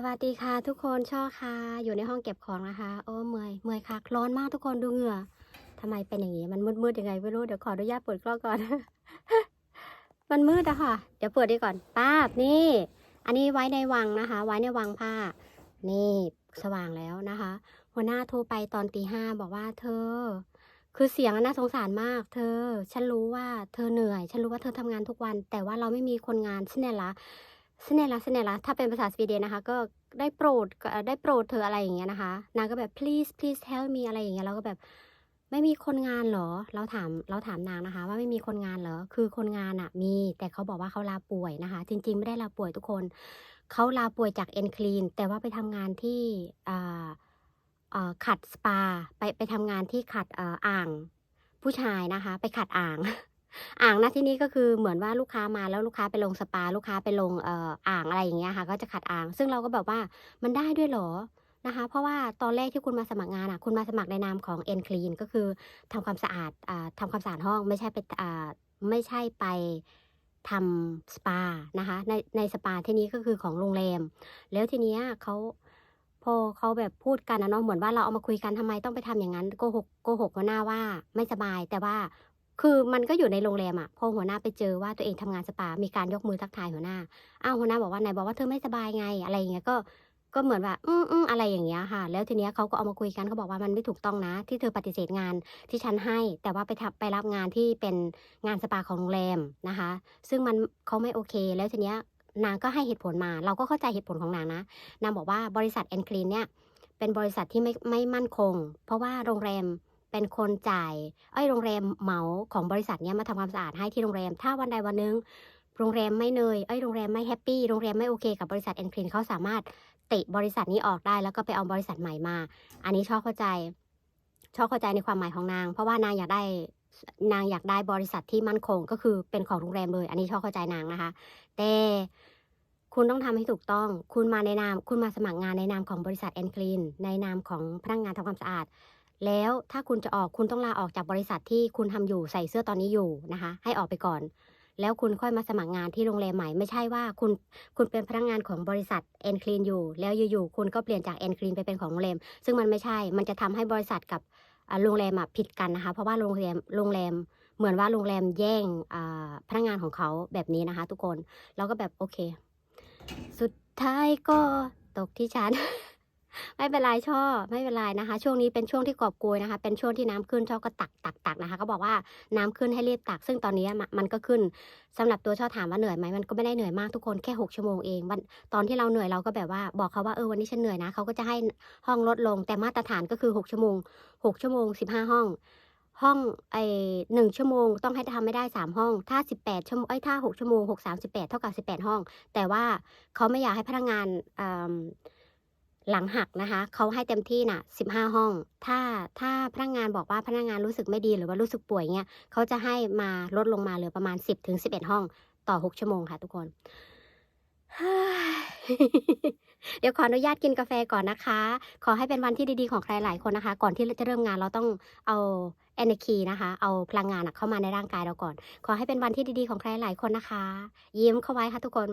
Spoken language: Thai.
สวัสดีค่ะทุกคนช่อค่ะ อยู่ในห้องเก็บของนะคะ โอ้เมื่อยเมื่อยค่ะร้อนมากทุกคนดูเหงื่อทำไมเป็นอย่างนี้ มันมืดๆยังไงไม่รู้ เดี๋ยวขออนุญาตเปิดกล้องก่อน มันมืดอะค่ะ เดี๋ยวเปิดดีก่อนป้าบนี่ อันนี้ไว้ในวังนะคะ ไว้ในวังผ้า นี่สว่างแล้วนะคะ หัวหน้าโทรไปตอนตีห้าบอกว่าเธอ คือเสียงน่าสงสารมาก เธอ ฉันรู้ว่าเธอเหนื่อย ฉันรู้ว่าเธอทำงานทุกวัน แต่ว่าเราไม่มีคนงานสเนลละ สเนลละสเนลละถ้าเป็นภาษาสวีเดนนะคะ ก็ได้โปรดได้โปรดเธออะไรอย่างเงี้ยนะคะ นางก็แบบ please please help me อะไรอย่างเงี้ยเราก็แบบไม่มีคนงานเหรอ เราถามเราถามนางนะคะ ว่าไม่มีคนงานเหรอ คือคนงานอะมี แต่เขาบอกว่าเขาลาป่วยนะคะ จริง ๆ ไม่ได้ลาป่วยทุกคน เขาลาป่วยจากเอ็นคลีนแต่ว่าไปทำงานที่ขัดสปา ไปไปทำงานที่ขัดอ่างผู้ชายนะคะ ไปขัดอ่าง อ่างนะที่นี่ก็คือเหมือนว่าลูกค้ามาแล้วลูกค้าไปลงสปา ลูกค้าไปลงเอ่ออ่างอะไรอย่างเงี้ยค่ะ ก็จะขัดอ่าง ซึ่งเราก็แบบว่ามันได้ด้วยเหรอนะคะ เพราะว่าตอนแรกที่คุณมาสมัครงานอะ คุณมาสมัครในนามของ e n Clean ก็คือทำความสะอาดอ่าทำความสะอาดห้องไม่ใช่ไปอ่าไม่ใช่ไปทำสปานะคะ ในในสปาที่นี้ก็คือของโรงแรม แล้วทีเนี้ยเขาพอเขาแบบพูดกันนะเนาะเหมือนว่าเราเอามาคุยกันทำไมต้องไปทำอย่างนั้นโกหกโกหกหัวหน้าว่าไม่สบายแต่ว่า คือมันก็อยู่ในโรงแรมอะพอหัวหน้าไปเจอว่าตัวเองทำงานสปา มีการยกมือทักทายหัวหน้า อ้าวหัวหน้าบอกว่าไหนบอกว่าเธอไม่สบายไงอะไรอย่างเงี้ยก็ก็เหมือนว่า อืมอืมอะไรอย่างเงี้ยค่ะ แล้วทีเนี้ยเขาก็เอามาคุยกันเขาบอกว่ามันไม่ถูกต้องนะ ที่เธอปฏิเสธงานที่ฉันให้ แต่ว่าไปทำไปรับงานที่เป็นงานสปาของโรงแรมนะคะ ซึ่งมันเขาไม่โอเค แล้วทีเนี้ยนางก็ให้เหตุผลมา เราก็เข้าใจเหตุผลของนางนะ นางบอกว่าบริษัทแอนคลีนเนี่ยเป็นบริษัทที่ไม่ไม่มั่นคง เพราะว่าโรงแรม เป็นคนจ่ายเอ้โรงแรมเหมาของบริษัทเนี้ยมาทำความสะอาดให้ที่โรงแรม ถ้าวันใดวันหนึ่งโรงแรมไม่เนยเอ้โรงแรมไม่แฮปปี้โรงแรมไม่โอเคกับบริษัทแอนคลีนเขาสามารถเตะบริษัทนี้ออกได้แล้วก็ไปเอาบริษัทใหม่มา อันนี้ชอบเข้าใจ ชอบเข้าใจในความหมายของนาง เพราะว่านางอยากได้นางอยากได้บริษัทที่มั่นคง ก็คือเป็นของโรงแรมเลย อันนี้ชอบเข้าใจนางนะคะ แต่คุณต้องทำให้ถูกต้อง คุณมาในนาม คุณมาสมัครงานในนามของบริษัทแอนคลีนในนามของพนักงานทำความสะอาด แล้วถ้าคุณจะออกคุณต้องลาออกจากบริษัทที่คุณทำอยู่ใส่เสื้อตอนนี้อยู่นะคะ ให้ออกไปก่อน แล้วคุณค่อยมาสมัครงานที่โรงแรมใหม่ไม่ใช่ว่าคุณคุณเป็นพนักงานของบริษัทแอนคลีนอยู่ แล้วอยู่ๆคุณก็เปลี่ยนจากแอนคลีนไปเป็นของโรงแรม ซึ่งมันไม่ใช่ มันจะทำให้บริษัทกับอ่าโรงแรมผิดกันนะคะ เพราะว่าโรงแรมโรงแรมเหมือนว่าโรงแรมแย่งอ่าพนักงานของเขาแบบนี้นะคะ ทุกคน เราก็แบบโอเค สุดท้ายก็ตกที่ฉัน ไม่เป็นไรช่อไม่เป็นไรนะคะ ช่วงนี้เป็นช่วงที่กอบโกยนะคะ เป็นช่วงที่น้ำขึ้นช่อก็ตักตักตักนะคะก็บอกว่าน้ำขึ้นให้รีบตัก ซึ่งตอนนี้มันก็ขึ้นสำหรับตัวช่อถามว่าเหนื่อยไหมมันก็ไม่ได้เหนื่อยมากทุกคนแค่หกชั่วโมงเองวันตอนที่เราเหนื่อยเราก็แบบว่าบอกเขาว่าเออวันนี้ฉันเหนื่อยนะเขาก็จะให้ห้องลดลงแต่มาตรฐานก็คือหกชั่วโมงหกชั่วโมงสิบห้าห้องห้องไอหนึ่งชั่วโมงต้องให้ทำไม่ได้สามห้อง ถ้าสิบแปดชั่วโมงไอ้ถ้าหกชั่วโมงหกสามสิบแปดเท่ากับสิบแปดห้อง แต่ว่าเขาไม่อยากให้พนักงานอืม หลังหักนะคะเขาให้เต็มที่น่ะสิบห้าห้อง ถ้าถ้าพนักงานบอกว่าพนักงานรู้สึกไม่ดีหรือว่ารู้สึกป่วยเงี้ยเขาจะให้มาลดลงมาเหลือประมาณสิบถึงสิบเอ็ดห้องต่อหกชั่วโมงค่ะ ทุกคน เดี๋ยวขออนุญาตกินกาแฟก่อนนะคะ ขอให้เป็นวันที่ดีๆของใครหลายคนนะคะ ก่อนที่จะเริ่มงานเราต้องเอา energy นะคะ เอาพลังงานเข้ามาในร่างกายเราก่อน ขอให้เป็นวันที่ดีๆของใครหลายคนนะคะ ยิ้มเข้าไว้ค่ะทุกคน